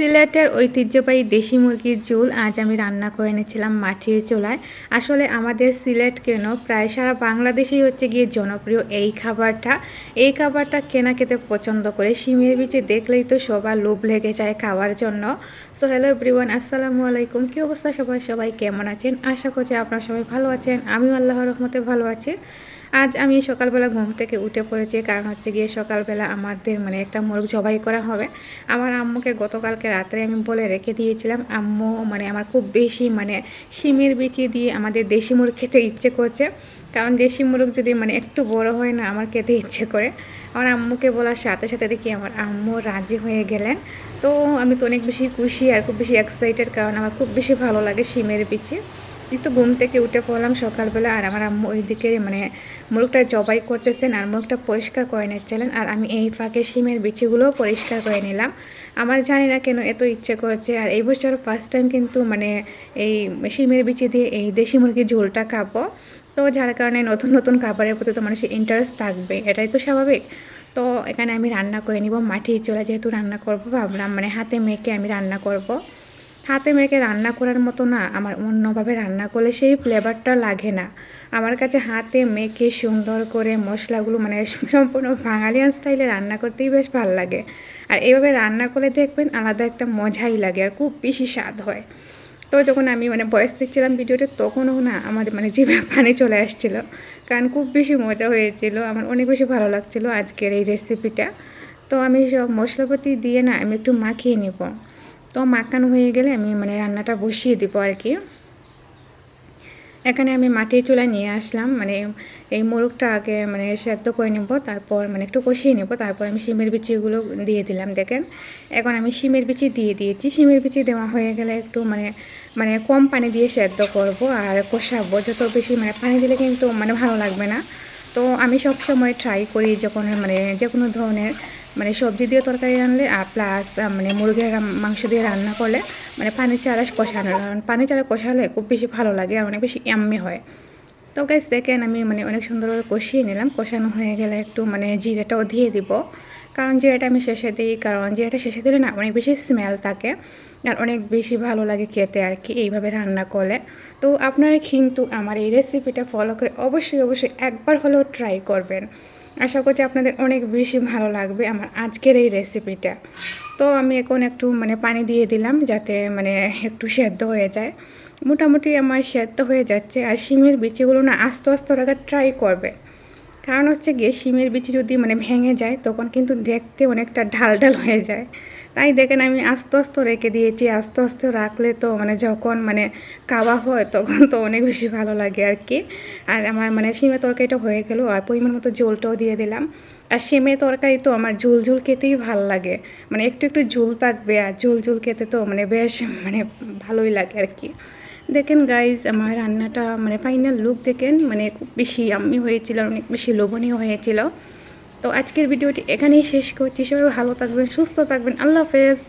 সিলেটের ঐতিহ্যবাহী দেশি মুরগির ঝোল আজ আমি রান্না করে এনেছিলাম মাটির চোলায়। আসলে আমাদের সিলেট কেন? প্রায় সারা বাংলাদেশেই হচ্ছে গিয়ে জনপ্রিয় এই খাবারটা। এই খাবারটা কেনা খেতে পছন্দ করে শিমের বিচে দেখলেই তো সবার লোভ লেগে যায় খাওয়ার জন্য। সো হ্যালো এভরিওয়ান আসসালামু আলাইকুম। কী অবস্থা সবাই সবাই কেমন আছেন? আশা করছি আপনারা সবাই ভালো আছেন। আমিও আল্লাহর রহমতে ভালো আছি। আজ আমি সকালবেলা ঘুম থেকে উঠে পড়েছি, কারণ হচ্ছে গিয়ে সকালবেলা আমাদের মানে একটা মোরগ জবাই করা হবে। আমার আম্মুকে গতকালকে রাত্রে আমি বলে রেখে দিয়েছিলাম, আম্মু মানে আমার খুব বেশি মানে শিমের বিচি দিয়ে আমাদের দেশি মুরগ খেতে ইচ্ছে করছে। কারণ দেশি মুরগ যদি মানে একটু বড় হয় না আমার খেতে ইচ্ছে করে। আমার আম্মুকে বলার সাথে সাথে দেখি আমার আম্মু রাজি হয়ে গেলেন। তো আমি তো অনেক বেশি খুশি আর খুব বেশি এক্সাইটেড কারণ আমার খুব বেশি ভালো লাগে শিমের বিচি। একটু ঘুম থেকে উঠে পড়লাম সকালবেলা আর আমার আম্মু ওইদিকে মানে মুরগটা জবাই করতেছেন আর মুরগটা পরিষ্কার করে নিচ্ছিলেন আর আমি এই ফাঁকে শিমের বিচিগুলোও পরিষ্কার করে নিলাম। আমার জানি না কেন এত ইচ্ছে করেছে আর এই বছর ফার্স্ট টাইম কিন্তু মানে এই শিমের বিচি দিয়ে এই দেশি মুরগির ঝোলটা খাব। তো যার কারণে নতুন নতুন খাবারের প্রতি তো মানুষের ইন্টারেস্ট থাকবে, এটাই তো স্বাভাবিক। তো এখানে আমি রান্না করে নিব মাটির চোলা যেহেতু রান্না করব, ভাবলাম মানে হাতে মেখে আমি রান্না করব। হাতে মেখে রান্না করার মতো না, আমার অন্যভাবে রান্না করলে সেই ফ্লেভারটা লাগে না। আমার কাছে হাতে মেখে সুন্দর করে মশলাগুলো মানে সম্পূর্ণ বাঙালিয়ান স্টাইলে রান্না করতেই বেশ ভালো লাগে। আর এইভাবে রান্না করে দেখবেন আলাদা একটা মজাই লাগে আর খুব বেশি স্বাদ হয়। তো যখন আমি মানে বয়স দিচ্ছিলাম ভিডিওটা তখনও না আমার মানে জিভে পানি চলে আসছিল, কারণ খুব বেশি মজা হয়েছিল, আমার অনেক বেশি ভালো লাগছিল আজকের এই রেসিপিটা তো আমি সব মশলাপাতি দিয়ে না, আমি একটু মাখিয়ে নেব। তো মাখানো হয়ে গেলে আমি মানে রান্নাটা বসিয়ে দেবো আর কি। এখানে আমি মাটির চুলায় নিয়ে আসলাম মানে এই মোরগটা আগে মানে সেদ্ধ করে নেব, তারপর মানে একটু কষিয়ে নেব, তারপর আমি শিমের বিচিগুলো দিয়ে দিলাম, দেখেন। এখন আমি শিমের বিচি দিয়ে দিয়েছি, শিমের বিচি দেওয়া হয়ে গেলে একটু মানে মানে কম পানি দিয়ে সেদ্ধ করব আর কষাবো, যত বেশি মানে পানি দিলে কিন্তু মানে ভালো লাগবে না। তো আমি সব সময় ট্রাই করি যখন মানে যে কোনো ধরনের মানে সবজি দিয়ে তরকারি রানলে আর প্লাস মানে মুরগির মাংস দিয়ে রান্না করলে মানে পানি চারা কষানো কারণ পানি চারা কষালে খুব বেশি ভালো লাগে আর অনেক বেশি এম্মি হয়। তো গাছ দেখেন আমি মানে অনেক সুন্দরভাবে কষিয়ে নিলাম। কষানো হয়ে গেলে একটু মানে জিরাটাও দিয়ে দিব। কারণ জিরাটা আমি শেষে দিই, কারণ জিরাটা শেষে দিলে না অনেক বেশি স্মেল থাকে আর অনেক বেশি ভালো লাগে খেতে আর কি, এইভাবে রান্না করলে। তো আপনারা কিন্তু আমার এই রেসিপিটা ফলো করে অবশ্যই অবশ্যই একবার হলেও ট্রাই করবেন। আশা করছি আপনাদের অনেক বেশি ভালো লাগবে আমার আজকের এই রেসিপিটা তো আমি এখন একটু মানে পানি দিয়ে দিলাম যাতে মানে একটু সেদ্ধ হয়ে যায়। মোটামুটি আমার সেদ্ধ হয়ে যাচ্ছে আর শিমের বিচিগুলো না আস্তে আস্তে রাখার ট্রাই করবে। কারণ হচ্ছে গিয়ে শিমের বিচি যদি মানে ভেঙে যায়, তখন কিন্তু দেখতে অনেকটা ঢাল ঢাল হয়ে যায়। তাই দেখেন আমি আস্তে আস্তে রেখে দিয়েছি, আস্তে আস্তে রাখলে তো মানে যখন মানে কাবা হয়, তখন তো অনেক বেশি ভালো লাগে আর কি। আর আমার মানে শিমের তরকারিটা হয়ে গেল, আর পরিমাণ মতো ঝোলটাও দিয়ে দিলাম। আর শিমের তরকারি তো আমার ঝুল ঝুল খেতেই ভালো লাগে। মানে একটু একটু ঝুল থাকবে, আর ঝুল ঝুল খেতে তো মানে বেশ মানে ভালোই লাগে আর কি। দেখেন গাইজ আমার রান্নাটা মানে ফাইনাল লুক দেখেন মানে খুব বেশি আমি হয়েছিল অনেক বেশি লোভনীয় হয়েছিল। তো আজকের ভিডিওটি এখানেই শেষ করছি। সবাই ভালো থাকবেন, সুস্থ থাকবেন। আল্লাহ হাফেজ।